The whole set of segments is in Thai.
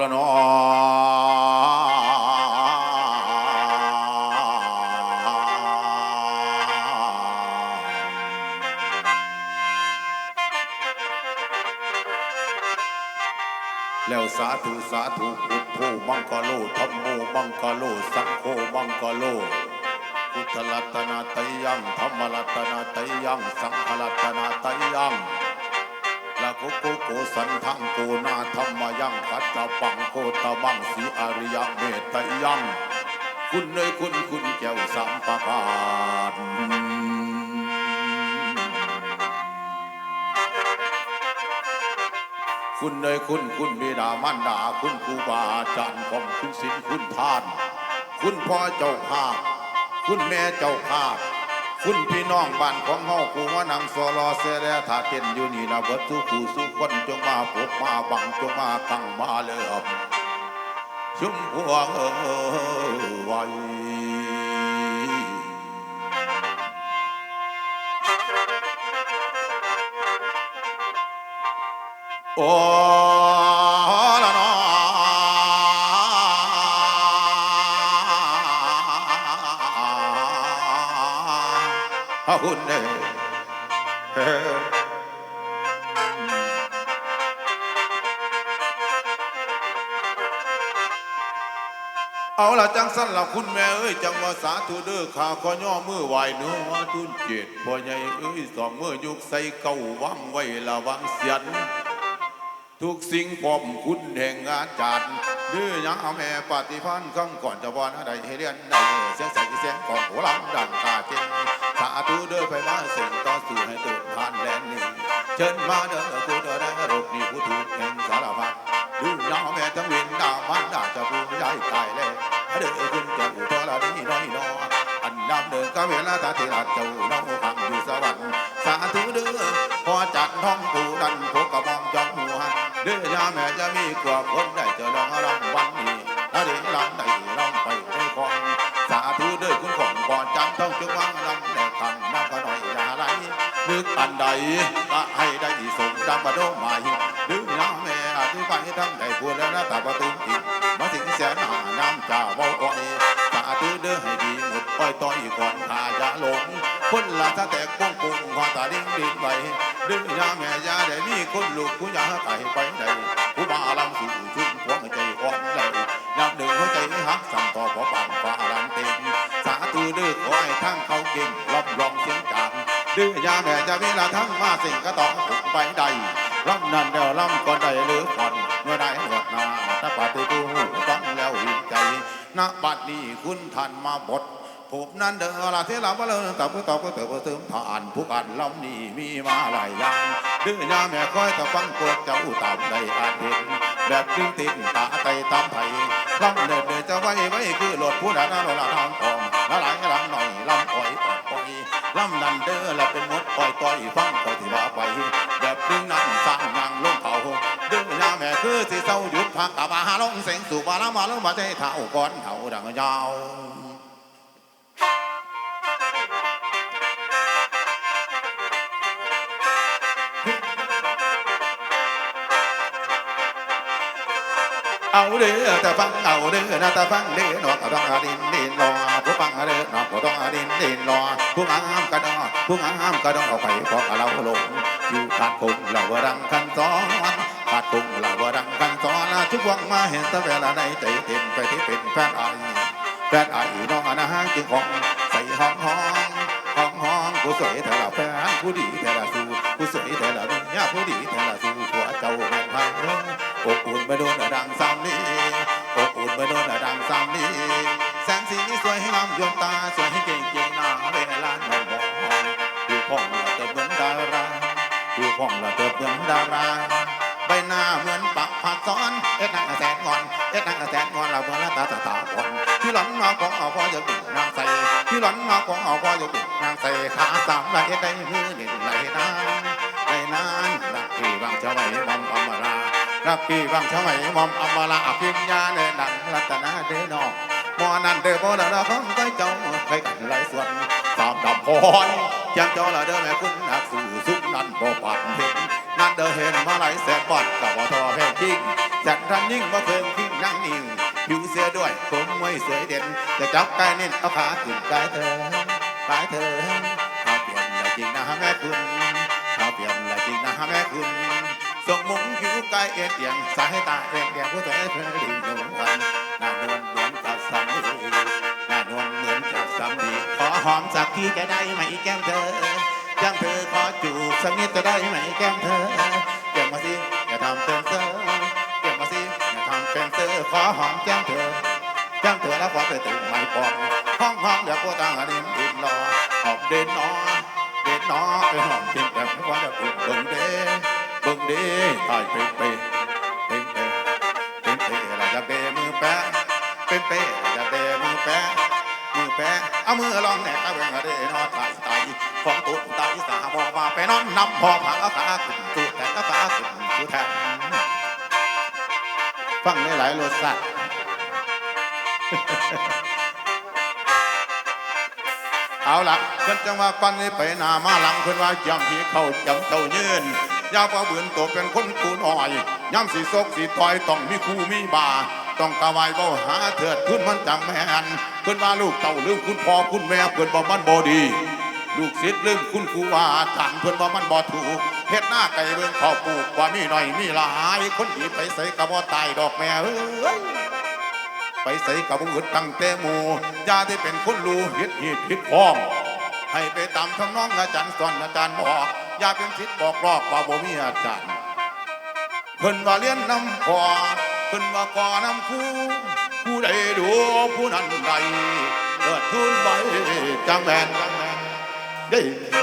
ละนาะแล้วสาธุสาธุพุทโธมังกโลธรรมโมมังกโลสังโฆมังกโลพุทธรัตนาตยังธรรมรัตนาตยัง ตไตยังคุณเนยคุณคุณแก้วสัมประการคุณเนยคุณคุณบิดามารดา คุณครูบาอาจารย์ของคุณศิลคุณทาน คุณพ่อเจ้าภาพ คุณแม่เจ้าภาพ คุณพี่น้องบ้านของเฮากูว่านังสรอเสแลถ้าเต้นอยู่นี่นะเบิดทุกผู้สุคนจงมาพบมาบังจงมาตั้งมาเลิม ชุมพวงเอ เอาละจังสั้นละคุณแม่เอ้ยจังว่าสาธุเด้อข้าขอย่อมือไหวเนื้อทุนเจ็ดพ่อใหญ่เอ้ยสองมือยุกใส่เก้าวังไว้ละวังเสียน ทุกสิ่งพร้อมคุณแห่งงานจัดดื้อยังเอาแม่ปฏิพันธ์คำก่อนจะวันอะไรให้เรียนได้เสียงใส่เสียงของหัวลำดังกาเจงสาธุเด้อไปมาเสิ่งต่อสู่ให้ตุนผ่านแดนนี้เชิญมาเด้อกูเด้อได้รบนี้ผู้ถูกแห่งสารพัด ดื้องแม่ทั้งวินดามันดาจะผู้ย้ายตายแล้วเด้อคุณแก่อุทรนี้น้อยน้ออันดำเดินก็เวลาตาธิราชเจ้าน้องขังอยู่สวรรค์สาธุเด้อพอจัดท้องผู้ดันพวกกระมองจองหัวเดือยาแม่จะมีกว่าคนได้เจะลองรางวัลนี้ถ้าได้ลำได้ลำไปได้ของสาธุเด้อคุณของก่อนจำต้องจงวางลำแด่ตังน้ำก็หน่อยอย่าไหลนึกอันใดก็ให้ได้สมดังมาโดม่ดื้อ ยาแม่อธิบายทั้งได้ควรแล้วนะตาประตูติดมาถึงเสียหน้าน้ำจ่าเว้าอ้อยสาธุเด้อให้ดีหมดอ้อยต้อยก่อนพายาหลงคนละถ้าแตกป้องปุ้งพอตาดิ้งดิ้นไปดื้อยาแม่ยาได้มีคนลูกผู้ยาไก่ไปใดผู้บาลำสู่ชุ่มหัวใจอ่อนไหลยามเดินหัวใจหักสั่งต่อพอปั่นฟ้าลำเต็มสาธุดื้อขอให้ทั้งเขาเก่งรับรองเสียงจางดื้อยาแม่จะมีละทั้งมาสิ่งก็ต้องถูกไปใด ลำนั้นเดียวลำก่อนใดหรือก่อนเมื่อใดหมดนาถ้าปฏิตูฟังแล้วหินใจณบัดนี้คุณท่านมาบทผมนั้นเดินละเทลาบเลนตับตอบก็เติบเติมฐานผู้กันลำนี้มีมาหลายอย่างดื้อยาแม่คอยตะฟังพวกเจ้าตามได้อาจเห็นแบบดึงติดตาไตตามไทยลำเดินเดินจะไว้ไว้คือหลดผู้นั้นละละทางกองละหลายละหน่อยลำอ่อยอ่อยอ่อยลำนั้นเดินละเป็นมดอ่อยต่อยฟังต่อยที่ว่าไปแบบดึง คือสิเศร้าหยุดพักกะบาลงเสียงสู่บาลมาลงมาใจเท้าก่อนเท้าดังยาวเอาเด้อแต่ฟังเอาเด้อนะแต่ฟังเด้อหนอกต้องอดินดินรอผู้ฟังเด้อหนอกต้องอดินดินรอผู้งามกระดอผู้งามกระดอเอาไปพอเราลงอยู่ขาดคงเราว่าดังคันซ้อน ขาดคงเราว่าดังคันซ้อนทุกวังมาเห็นแต่เวลาในใจเต็มไปที่เป็นแฟนไอแฟนไอน้องนะฮะจึงของใส่ห้องห้องห้องห้องผู้สวยแต่ละแฟนผู้ดีแต่ละสู้ผู้สวยแต่ละเนี่ยผู้ดีแต่ละสู้ผัวเจ้าแม่นไพ่อบอุ่นมาโดนดังสามลีอบอุ่นมาโดนดังสามลีแสงสีนี้สวยให้งามยมตาสวยให้เก่งเก่งหน้าเวลานอนมองอยู่พ่องละเติบเหมือนดาราอยู่พ่องละเติบเหมือนดารา หน้าเหมือนปักผัดซ้อนเอ็ดนางแสนงอนเอ็ดนางแสนงอนเราเมื่อนตาตาตาบนที่หลังมาของเอาพ่อจะดิ่งนางใส่ที่หลังมาของเอาพ่อจะดิ่งนางใส่ขาสามไหลได้มือหนึ่งไหลนานไหลนานรักที่บางจะไหวบำอมรารักพี่บังชมัยมอมอมลาอภิญญาเดินดังรัตนาเดนอกมอนันเดอโบดาของใกเจ้าใครกันไรส่วนสามดับพรจังเจ้าละเด้อแม่คุณนักสู่สุนันบ่ปัดเห็น นั่นเด้อเห็นมาไหลแสนบอดกับบ่ทอแห่งจริงจัดรันยิ่งบ่เพิ่งขึ้นนั่งนิ่งผิวเสื้อด้วยผมมวยสวยเด่นจะจับกายเน้นเอาขาขึ้นกายเธอกายเธอเอาเปลี่ยนลยจริงนะแม่คุณเอาเปลี่ยนลยจริงนะแม่คุณส่งมุงผิวกายเอ็นเอียงสายตาเอ็นเอียงผู้สวยเธอดิ่งดวงวันหน้านวลเหมือนกับสามีหน้านวลเหมือนกับสามีขอหอมสักทีจะได้ไหมแก้มเธอ แก้มเธอขอจูบสักนิดจะได้ไหมแก้มเธอเก็บมาสิอย่าทำเป็นเซอร์เก็บมาสิอย่าทำเป็นเซอร์ขอหอมแก้มเธอแก้มเธอแล้วขอไปตื่นไม่ปองห้องห้องเดี๋ยวกูตั้งดินดินรอหอบเดินนอเดินนอไปหอมกินแบบว่าจะปลุกเบิ่งเด้เบิ่งเด้ตายเป๊ะเป๊ะเป๊ะเปเป๊ะเปอะไรจะเบมือแปะเป็นเป๊ะจะเบมือแปะมือแปะเอามือลองแหนกเอาเวงอะเดนอตาย ไปนอนนำพอผาเอาขาขึ้นตุแต่ก็ขาขึ้นตุแทนฟังได้หลายรสชาติเอาละเพิ่นจังว่าปันนี้ไปนามาหลังเพิ่นว่าจำที่เขาจำเจ้ายืนยาวกว่าบืนตัวเป็นคนตูน้อยย่ำสีซกสีตอยต้องมีคู่มีบาต้องกะไว้เบาหาเถิดขึ้นมันจำแม่นเพิ่นว่าลูกเต่าลืมคุณพ่อคุณแม่เพิ่นบ่มันบ่ดี ลูกศิษย์ลืมคุณครูว่าอาจารย์เพิ่อนว่ามันบ่ถูกเฮ็ดหน้าไก่เบิ่งข้าวปลูกว่ามีหน่อยมีหลาย คนดีไปใส่กะบ่ตายดอกแม่เอ้ยไปใส่กับบุญตั้งแต่หมู่ยาที่เป็นคนรู้เฮ็ดเหตุผิดพ้อง ให้ไปตามทำน้องอาจารย์สอนอาจารย์บอกอย่าเป็นทิศบอกรอบว่าบ่มีอาจารย์เพิ่นว่าเรียนนำพอเพิ่นว่าก่อนำครูผู้ใดดูผู้นั้นใดเกิดทุนไปจังแมน จังแมนเด้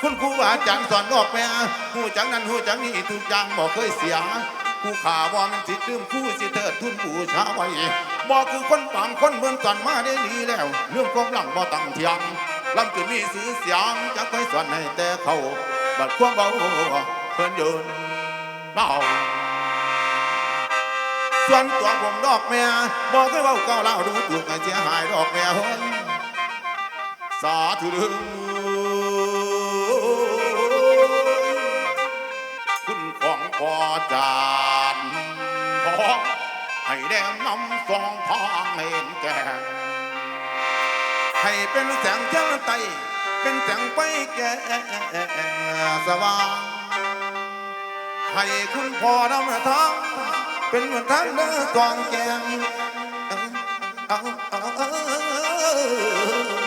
คุณครูอาจารย์สอนบอกแม่หูจังนั้นหูจังนี้ทุกอย่างบอกเคยเสียผู้ข่าว่ามันสิลืมผู้สิเถิดทุนบูชาไว้บอกคือคนบางคนเมืองสอนมาได้ดีแล้ว เรื่องความหลังบ่ตั้งเทียงลำจุดมีสื่อเสียงจะค่อยสอนให้แต่เขาบัดความเบาเพิ่นยืนเบาส่วนตัวผมดอกแม่บอกให้เบาเก้าเล่าดูถูกให้เสียหายดอกแม่เฮ้ย สาธุเด้อคุณของพ่อจานขอให้แดงน้ำสองทางเห็นแก่งให้เป็นแสงเจ้าไตเป็นแสงไปแก่สว่างให้คุณพ่อนำทางเป็นเหมือนทางเดินตองแกงเอาเอาเอา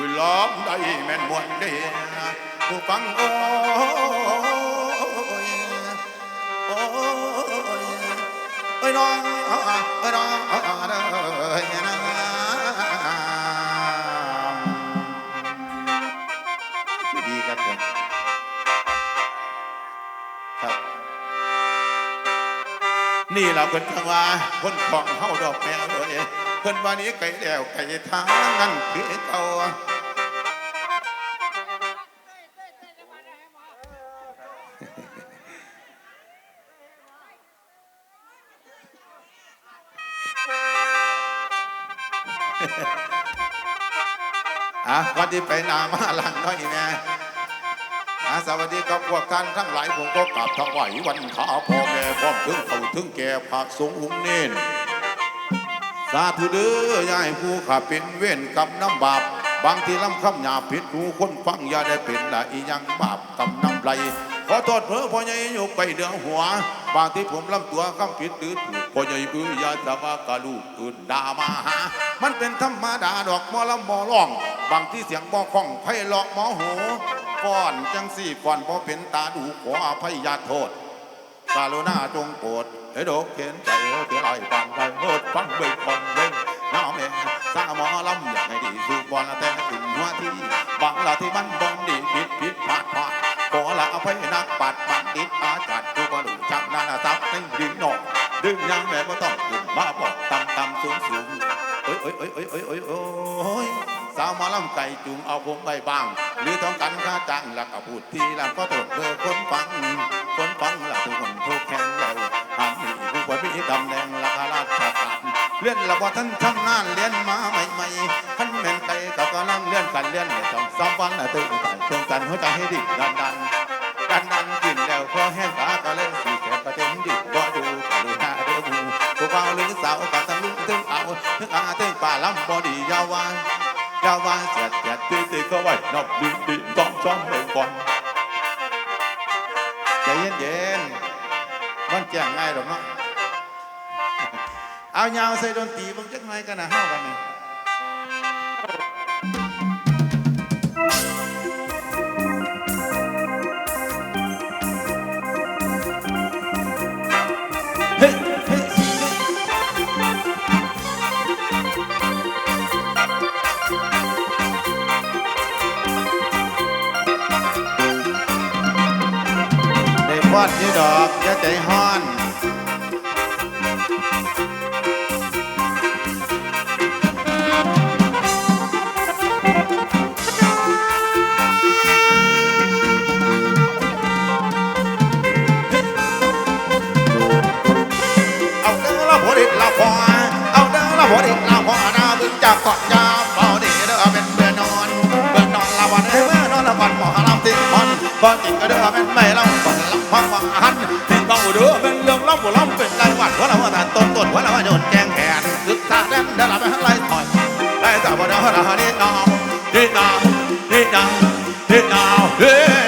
อุ้ยล้อมได้แม่นมวนเดียผู้ฟังโอ้ยโอ้ยโอ้ยน้องโอ้ยน้องเอ้ยนะดีครับผมครับ นี่เราเพิ่นจังว่าคนของเฮาดอกแม่เอ้ยเพิ่นว่านี้ไก่แล้วไก่ทางนั่นคือเก่า ที่ไปนามาลังน้อยแม่อะสวัสดีครับพวกท่านทั้งหลายผมก็กลับถวายวันขาพ่อแม่พร้อมถึงเขาถึงแก่ภาคสงฆ์องเน้นสาธุเด้อยายผู้ข้าเป็นเว้นกรรมน้ำบาปบางทีล้ำคำหยาผิดหูคนฟังอย่าได้เป็นละอียังบาปกรรมน้ำไหลขอโทษเพื่อพ่อใหญ่ยกไปเดือหัว บางที่ผมลำตัวคำผิดหรือถูกพ่อใหญ่บื้อยาจะว่ากะลูกอื่นด่ามาหา มันเป็นธรรมดาดอกมอลำมอร้อง บางที่เสียงบ่คล่องไพเราะหมอหูฟ้อนจังสี่ฟ้อนบ่เป็นตาดูขออภัยญาติโทษกาลุณาจงโปรดให้ดอกเข็นใจเที่ไรปานใดโนดฟังเบ่งฟังเบ่งน้าแม่สร้างหมอลำอยากให้ดีสู่บอลแต่ถึงหัวที่บางละที่มันบ่ดีผิดผิดพลาดพลาดขอละอภัยนักปัดบัณฑิตอาจารย์ผู้บรรลุชักนานาทรัพย์ในดินนอกดึงยังแม่บ่ต้องขึ้นมาบอกตำตำสูงสูงโอ้ยโอ้ยโอ้ยโอ้ยโอ้ยโอ้ยาวมอลำไก่จุงเอาผมไปบ้าง หรือต้องกันค่าจ้างแล้วก็พูดทีหลังก็ตรวจเบอร์คนฟัง คนฟังละทุกคนทุกแข่งแล้วหากมีผู้ป่วยมีตำแหน่งราคาราชการเลื่อนละว่าท่านทำงานเรียนมาใหม่ๆท่านแม่นไกลกับกำลังเลื่อนกันเลื่อนเนี่ยต้องซ้อมวันละตื่นใจเติมกันหัวใจให้ดิดันดันดันดันกินแล้วพอแห้งตาก็เลยสีแขนประเต็มดิบบ่ดูกะดูหน้าเด้อหมูพวกเราหรือสาวกะตั้งลุกตึงเอาตึงอาตึงป่าลำบ่ดียาววาน 要玩些点滴滴各位，那滴滴装装没关。ใจเย็นเย็นมันแจ้งง่ายหรอกเนาะ เอายาวใส่ดนตรีบางจักหน่ายกันนะเฮากันนี่ อดอยี่ดอกอย่าใจฮ้อน วัวเราหันตาต้นต้นวัวเราหัวโยนแกงแขนศึกษาแดนดาราไปหัไล่ต่อยไล่ต่อยบนหัวเราหัวนี่ดาวนี่ดาวนี่ดาวเฮ้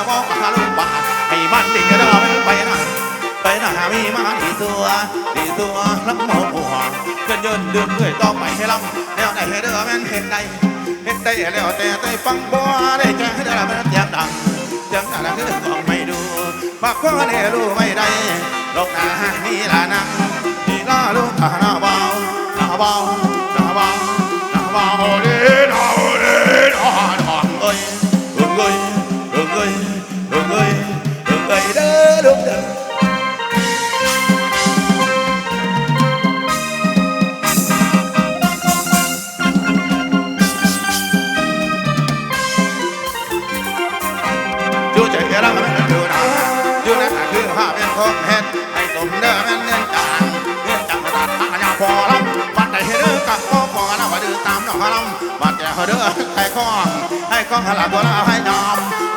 นะองคาลุบาให้มันดิ่งกระดอไปนะไปนะมีมาดีตัวดีตัวลำบหมหัวเกินยืนเดินเมื่อยต่อไปให้ลำแล้วได้ห้เด้อแม่นเห็นใดเห็นใดแล้วแต่ได้ฟังบ่ได้ใจให้ได้แม่นเสียงดังเสียงอะไรคือกองไม่ดูบักก็ได้รู้ไม่ได้ลกหน้านี่ล่ะนะนี่ล่ะลูกตาหน้าเบาหน้าเบาหน้าเบาหน้าเบาเด้อหน้าเด้อหน้าเอ้ยเอ้ย ơi hương ơi hương ơi đã đúng đời chú chạy ra làm đưa đàn chú nét là cứ hạ bên khóc hết hay tụm đỡ bên nên chẳng nên chẳng phải đặt hạ nhà phò lắm. Bắt đầy hết đứa cặp có phò nó phải đưa tám nó bắt trẻ hơi đứa hay con hay con là của nó hay nhòm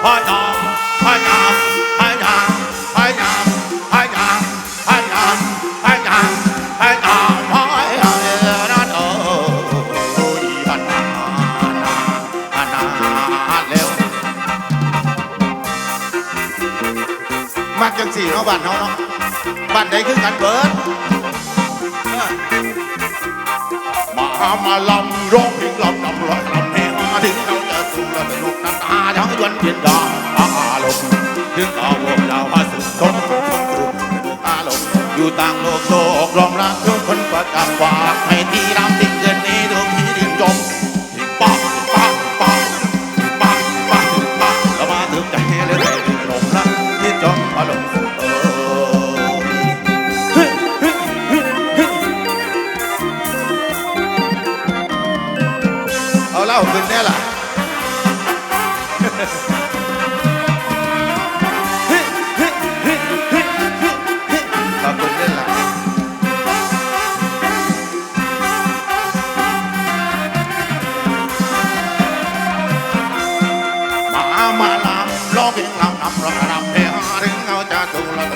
มักจังสี่เนาะบ้านเนาะเนาะบ้านใดคือกันเบิดมามาลำร้องเพลงลำลำร้อยลำเพลงมาถึงละสนุกน้ำ ทั้งยวนเพียนดาอารมณ์ถึงเอาพวกเรามาสุดสมสมสุขสนุกอารมณ์อยู่ต่างโลกโลกรองรับทุกคนประจำฝากให้ที่รำสิ่งเกินนี้ทุกที่ดินจม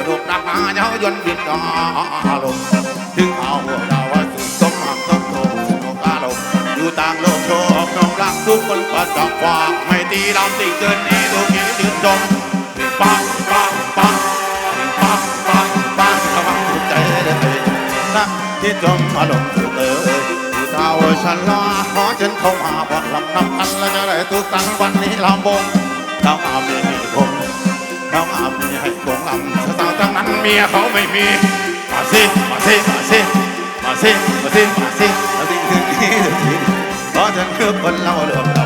ถูกดักมาเย้ายนต์บินดอารมถึงเอาพวกเราวสุดสมหวังสมโตสนุการมอยู่ต่างโลกโชคน้องรักทุกคนประจักษ์ว่าไม่ตีลำติเกินนี้ทุกทียืนจมปังปังปังปังปังปังระวังถูกใจเด้อนะที่จมอารมณ์สุดเอ่ยอยู่เท่าฉันลาขอฉันเข้ามาบอดลำนำกันแล้วจะได้ทุกตังวันนี้ลำวงเราอามีให้คง เขาอาบนี่ให้กงลำสาวทั้งนั้นเมียเขาไม่มี มาสิมาสิมาสิมาสิมาสิมาสิมาสิถึงนี้ถึงนี้เพราะฉันคือคนเล่าเรื่องเรา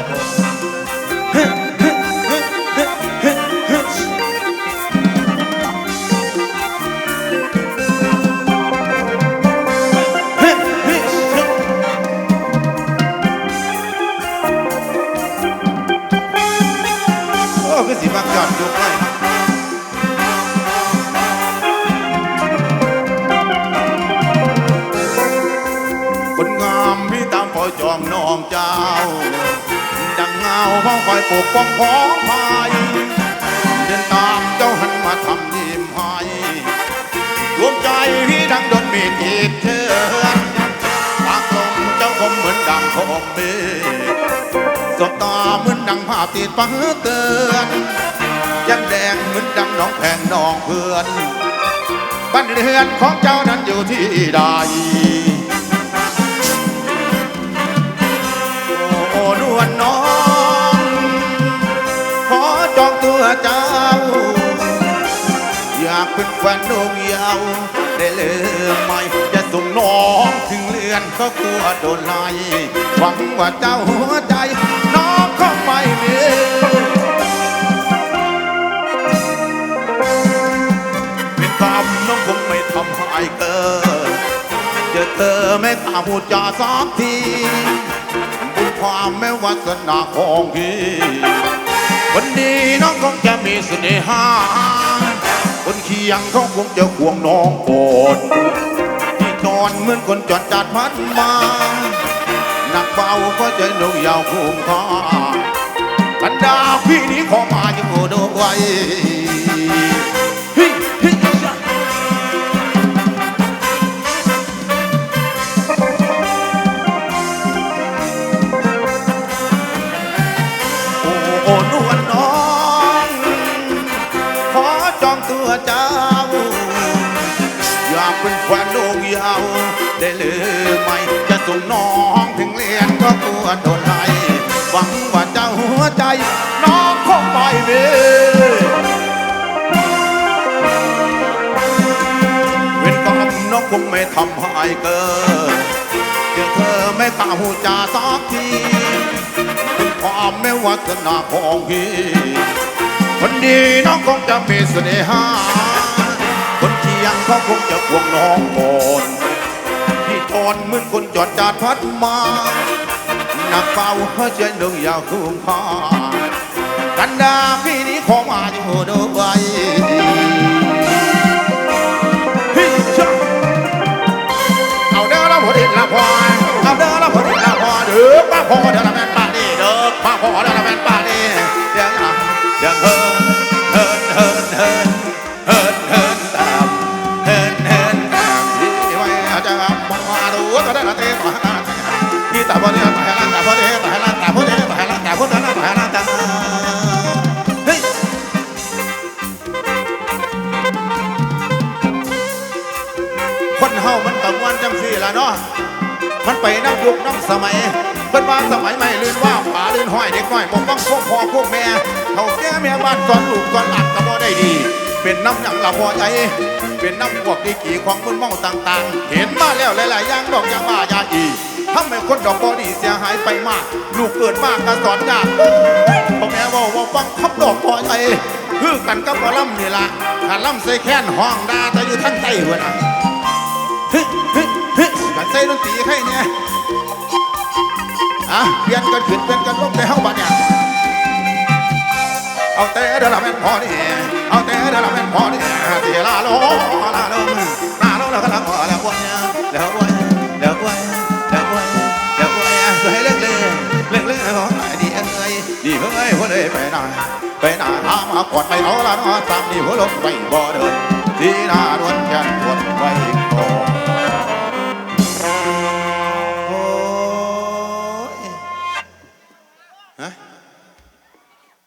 ก็สิบางยอดยุกไล้ องน้องเจ้า ดังเงาพ้องคอยปกป้องของพายเดินตามเจ้าหันมาทำยิ้มให้ดวงใจพี่ดังโดนมีดอีเชิญปากลมเจ้าคมเหมือนดังคมเมสบตาเหมือนดังภาพติดปังเตือนยันแดงเหมือนดังน้องแพงน้องเพื่อนบ้านเรือนของเจ้านั้นอยู่ที่ใด นน้อง ขอจองตัวเจ้า อยากเป็นแฟนนงยาวได้เลยไหมจะส่งน้องถึงเรือนก็กลัวโดนไล่หวังว่าเจ้าหัวใจ น้องก็ไม่มีเป็นคำน้องคงไม่ทำให้เกินเจอเธอไม่ตามพูดจาสักที ความแม้วาสนาของพี่วันนี้น้องคงจะมีเสน่หาคนเคียงเขาคงจะควงน้องโกดที่นอนเหมือนคนจอดจัดพัดมาหนักเบาก็ใจหนุ่ยยาวคุ้มค่าบรรดาพี่นี้ขอมาอยู่ดูไว้ อยากเป็นแฟนโลกยาวได้เลยไหมจะส่งน้องถึงเรียนก็กลัวโดนไล่หวังว่าจ้าหัวใจ น้องคงไม่เว้นกรรมน้องคงไม่ทำให้เกินเจอเธอไม่ตามหูจาสักทีความไม่วัฒนาของพี่คนดีน้องคงจะมีเสน่หา ยังเขาคงจะควงน้องก่อนพี่ทอนเหมือนคนจอดจาดพัดมาหนักเบาเพราใจหนึ่งอยาวคุ้มค่ากันดาพี่นี้ขอมาอยู่ด้วยเฮ้ยช่าเอาเด้อละพอดีละพอเอาเด้อละพอดีละพอเด้อป้าพอเด้อละแม่นป้านี่เด้อป้าพอเด้อละแม่นป้านี่เดี๋ยวเดี๋ยวเฮิน เฮามันกังวลจังสี่ละเนาะมันไปน้ำยุคน้ำสมัยเพิ่นว่าสมัยใหม่ลื่นว่าผาลื่นห้อยเด็กน้อยปกป้องพวกพ่อพวกแม่เขาแก่แม่บ้านสอนลูกสอนหลานก็บ่ได้ดี เป็นน้ำหยังละพอใจ เป็นน้ำพวกดีกี่ของมึนเมาต่างๆ เห็นมาแล้วหลายๆอย่างดอกยาบ้ายาอีทำให้คนดอกบอดีเสียหายไปมาก ลูกเกิดมากก็สอนยากพ่อแม่เว่าว่าฟังขับดอกพอใจคือกันกับหมอลำนี่ละถ้าลำใส่แค้นห้องดาแต่อยู่ทั้งใต้หัวนะ ใส่ดนตรีให้เนี่ยอะเปลี่ยนกันขึ้นเปลี่ยนกันลงในห้องบัดเนี่ยเอาแต่เดละแม่นพอนี่เอาแต่เดละแม่นพอนี่เสียลาโลลาโลลาโลแล้วก็ลาโลแล้ววันเนี่ยแล้ววันแล้ววันแล้ววันแล้ววันสวยเลิกเลยเลิกเลยของไอ้ดีเอ้ยดีเอ้ยหัวเลยไปไหนไปไหนหามากอดไปเอาละนาะตามนี่หัวลงไปบ่เดินที่นาดวนแขนปวดไว้